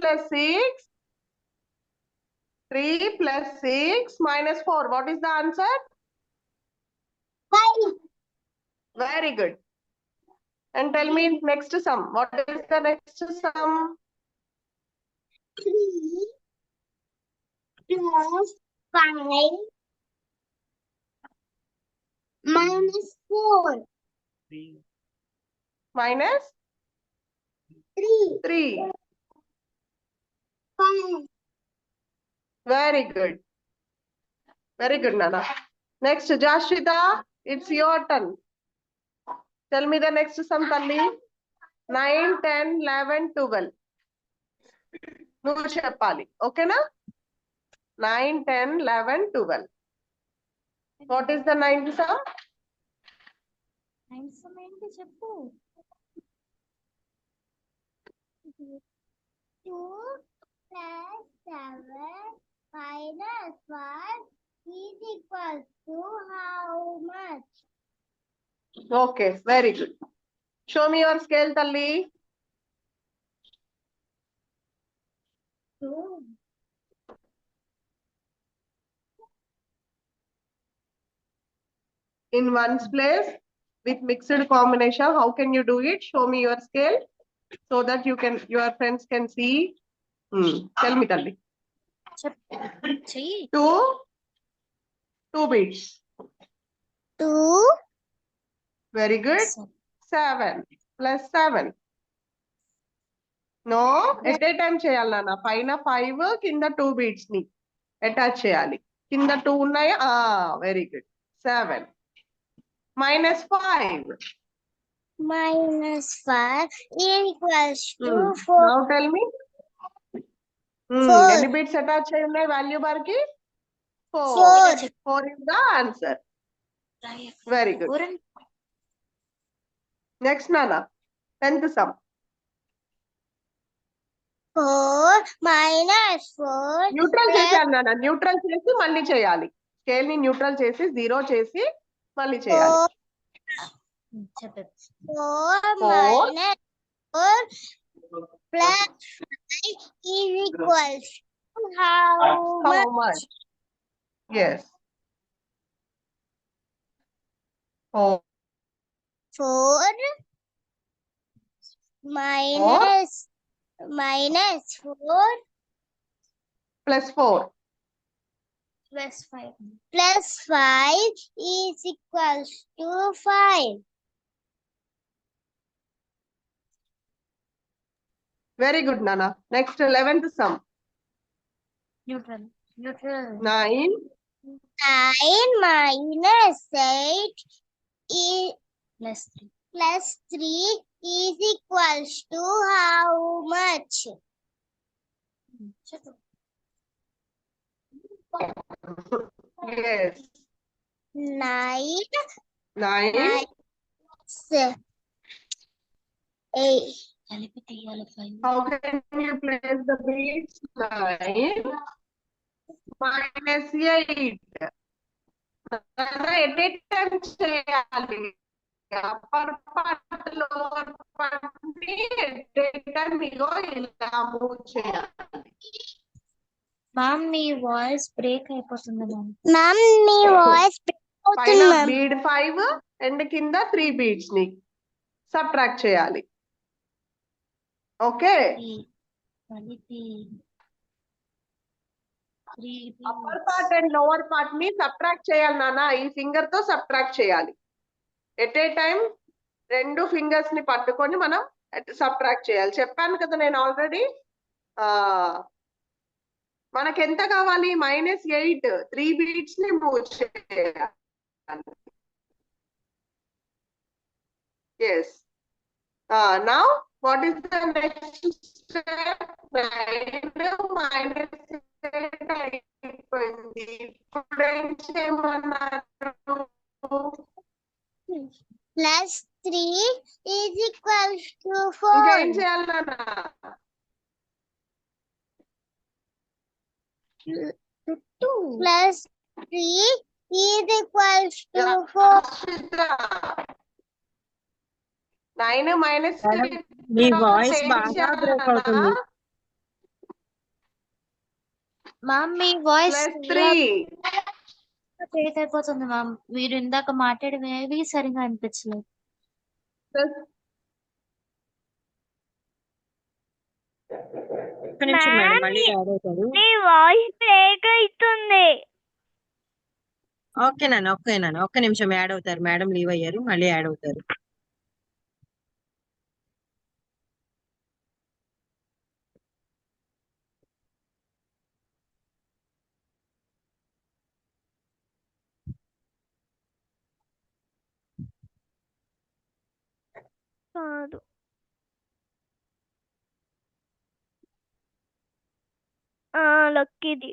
plus 6. 3 plus 6 minus 4. What is the answer? Five. Very good. And tell me next sum. What is the next sum? Three plus five minus four. Minus Three, 3. Very good. Very good, Nana. Next, Jashita, it's your turn. Tell me the next sum, Talli. 9, 10, 11, 12. నువ్వు చెప్పాలి ఓకేనా nine ten eleven twelve what is the ninth sum ఏంటి చెప్పు two 7 minus 1 is equal to how much? Okay, very good. Show me your scale, Tali. Two. In ones place with mixed combination, how can you do it? Show me your scale so that you can your friends can see Me, Talli. చెయ్యి. Two, two beats. Two Very good. Seven. Plus seven. No, at a time చేయాలి నాన్న. పైన five కింద two బీట్స్ని attach చేయాలి. కింద two ఉన్నాయా? Very good seven minus five minus five equals two four now tell me. ఎన్ని beads attach అయి ఉన్నాయి value బార్కి? Four four is the answer very good next నాన్న tenth sum four minus four neutral చేశాను నాన్న neutral చేసి మళ్ళీ చేయాలి. స్కేల్ని neutral చేసి జీరో చేసి మళ్ళీ చేయాలి. Four. Minus four plus 5 is equals how, much? How much? Yes. Four. 4 minus, four? minus 4 plus 4 plus 5 plus 5 is equals to 5 Very good, Nana. Next, 11th sum. Neutral. Neutral. 9. 9 minus 8 is plus 3. Plus 3 is equals to how much? Yes. 9. 9. Nine. Eight. How can you place the beats? Nine minus eight. Nana, at a time చేయాలి upper part lower పార్ట్ని ఇగో ఇలా move చేయాలి ma'am మీ voice break అయిపోతుంది ma'am ma'am మీ voice పైన bead five and కింద త్రీ బీడ్స్ని సబ్ట్రాక్ట్ చేయాలి okay upper part and lower పార్ట్ని సబ్ట్రాక్ట్ చేయాలి నాన్న. ఈ ఫింగర్తో సబ్ట్రాక్ట్ చేయాలి. ఎట్ ఏ టైం రెండు ఫింగర్స్ని పట్టుకొని మనం సబ్ట్రాక్ట్ చేయాలి. చెప్పాను కదా నేను ఆల్రెడీ మనకి ఎంత కావాలి? మైనస్ ఎయిట్ త్రీ బీట్స్ని మూవ్ చేయాలి. ఎస్ నా what is the next step nine minus అయిపోయింది ఇప్పుడు ఏం చేయమన్నారు plus three is equals to ఇంకా ఫోర్ ఏం చేయాలన్నా plus three is equals to four nine minus me voice బాగా బ్రేక్ అవుతుంది మ్యామ్ మీ వాయిస్ ప్లస్ త్రీ. బ్రేక్ అయిపోతుంది మ్యామ్. మీరు ఇందాక మాట్లాడేవి ఏవి సరిగా అనిపించలేదు. నీ వాయిస్ బ్రేక్ అవుతుంది ఓకే నాన్న ఓకే నాన్న. ఒక్క నిమిషం యాడ్ అవుతారు. మేడం లీవ్ అయ్యారు మళ్ళీ యాడ్ అవుతారు. కాదు. లక్కీది.